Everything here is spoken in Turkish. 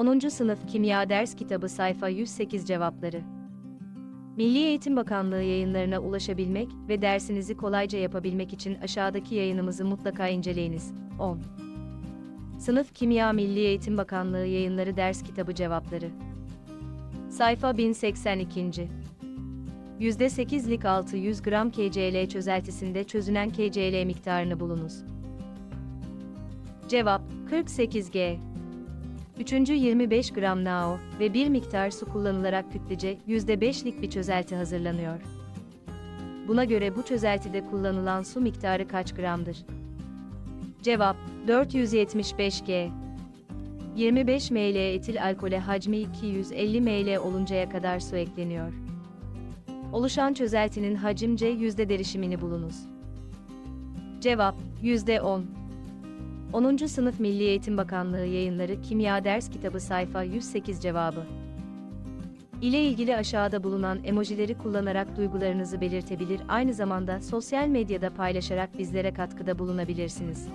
10. Sınıf Kimya Ders Kitabı Sayfa 108 Cevapları Milli Eğitim Bakanlığı yayınlarına ulaşabilmek ve dersinizi kolayca yapabilmek için aşağıdaki yayınımızı mutlaka inceleyiniz. 10. Sınıf Kimya Milli Eğitim Bakanlığı Yayınları Ders Kitabı Cevapları Sayfa 1082. %8'lik 600 gram KCl çözeltisinde çözünen KCl miktarını bulunuz. Cevap 48G. Üçüncü 25 gram NaO ve bir miktar su kullanılarak kütlece %5'lik bir çözelti hazırlanıyor. Buna göre bu çözeltide kullanılan su miktarı kaç gramdır? Cevap 475G. 25 ml etil alkole hacmi 250 ml oluncaya kadar su ekleniyor. Oluşan çözeltinin hacimce yüzde derişimini bulunuz. Cevap %10. 10. Sınıf Milli Eğitim Bakanlığı Yayınları Kimya Ders Kitabı sayfa 108 cevabı. ile ilgili aşağıda bulunan emojileri kullanarak duygularınızı belirtebilir aynı zamanda sosyal medyada paylaşarak bizlere katkıda bulunabilirsiniz.